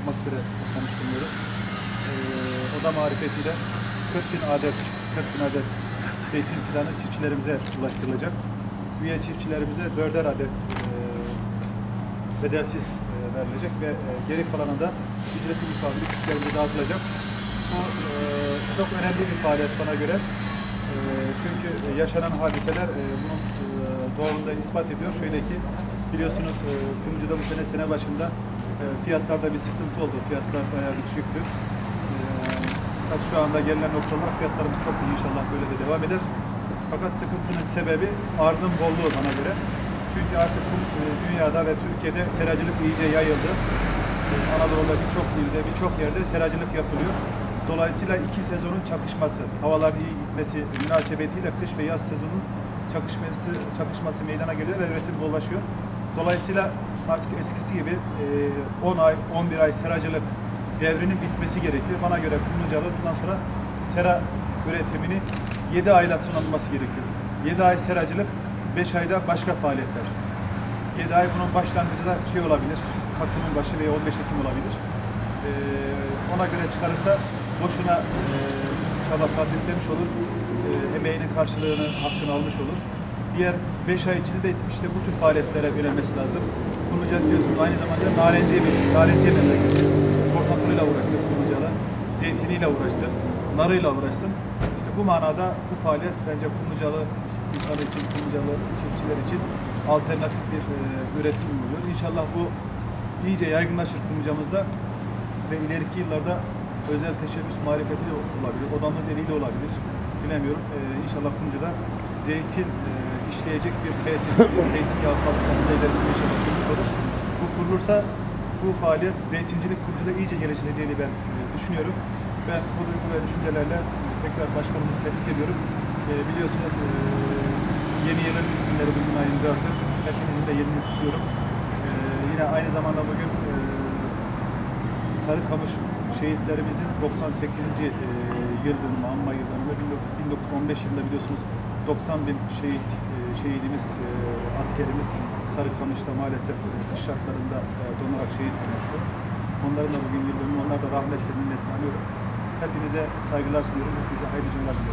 yapmak üzere toplamış bulunuyoruz. Ee, o da marifetiyle 40 bin adet 40 bin adet zeytin fidanı çiftçilerimize ulaştırılacak. Üye çiftçilerimize 4'er adet e, bedelsiz e, verilecek ve e, geri kalanı da ücretli mukabil çiftçilerimize dağıtılacak. Bu e, çok önemli bir faaliyet bana göre. E, çünkü yaşanan hadiseler e, bunun e, ispat ediyor. Şöyle ki biliyorsunuz e, Kumluca'da bu sene sene başında e, fiyatlarda bir sıkıntı oldu. Fiyatlar bayağı bir düşüktü. E, fakat şu anda gelinen noktalar fiyatlarımız çok iyi inşallah böyle de devam eder. Fakat sıkıntının sebebi arzın bolluğu bana göre. Çünkü artık e, dünyada ve Türkiye'de seracılık iyice yayıldı. E, Anadolu'da birçok ilde, birçok yerde seracılık yapılıyor. Dolayısıyla iki sezonun çakışması, havaların iyi gitmesi münasebetiyle kış ve yaz sezonun çakışması, çakışması meydana geliyor ve üretim bollaşıyor. Dolayısıyla artık eskisi gibi e, 10 ay, 11 ay seracılık devrinin bitmesi gerekiyor. Bana göre Kumlucalı bundan sonra sera üretimini 7 ayla sınırlanması gerekiyor. 7 ay seracılık, 5 ayda başka faaliyetler. 7 ay bunun başlangıcı da şey olabilir, Kasım'ın başı veya 15 Ekim olabilir. Ee, ona göre çıkarırsa boşuna e, çaba sarf etmemiş olur, e, emeğinin karşılığını, hakkını almış olur. Diğer 5 ay içinde de işte bu tür faaliyetlere yönelmesi lazım. Kumluca biliyorsunuz aynı zamanda narenciye bir, narenciye memleketi. Portakalıyla uğraşsın Kumluca'da, zeytiniyle uğraşsın, narıyla uğraşsın. İşte bu manada bu faaliyet bence Kumlucalı insanı için, Kumlucalı çiftçiler için alternatif bir e, üretim oluyor. İnşallah bu iyice yaygınlaşır Kumluca'mızda ve ileriki yıllarda özel teşebbüs marifetiyle olabilir, odamız eliyle olabilir. Bilemiyorum. Ee, inşallah Kumluca'da zeytin e, işleyecek bir tesis, zeytinyağı fabrikası da ilerisinde inşallah olur. Bu kurulursa bu faaliyet zeytincilik Kumluca'da iyice gelişeceğini ben e, düşünüyorum. Ben bu duygu ve düşüncelerle tekrar başkanımızı tebrik ediyorum. E, biliyorsunuz e, yeni yılın günleri bugün ayın 4'ü. Hepinizin de yeni kutluyorum. Yine aynı zamanda bugün e, Sarıkamış şehitlerimizin 98. e, yıl dönümü, anma yıl dönümü. 1915 yılında biliyorsunuz 90 bin şehit e, şehidimiz, e, askerimiz Sarıkamış'ta maalesef kış şartlarında e, donarak şehit olmuştu. Onların da bugün yıl dönümü, onlar da rahmetle minnetle anıyorum. Hepinize saygılar sunuyorum, hepinize hayırlı günler diliyorum.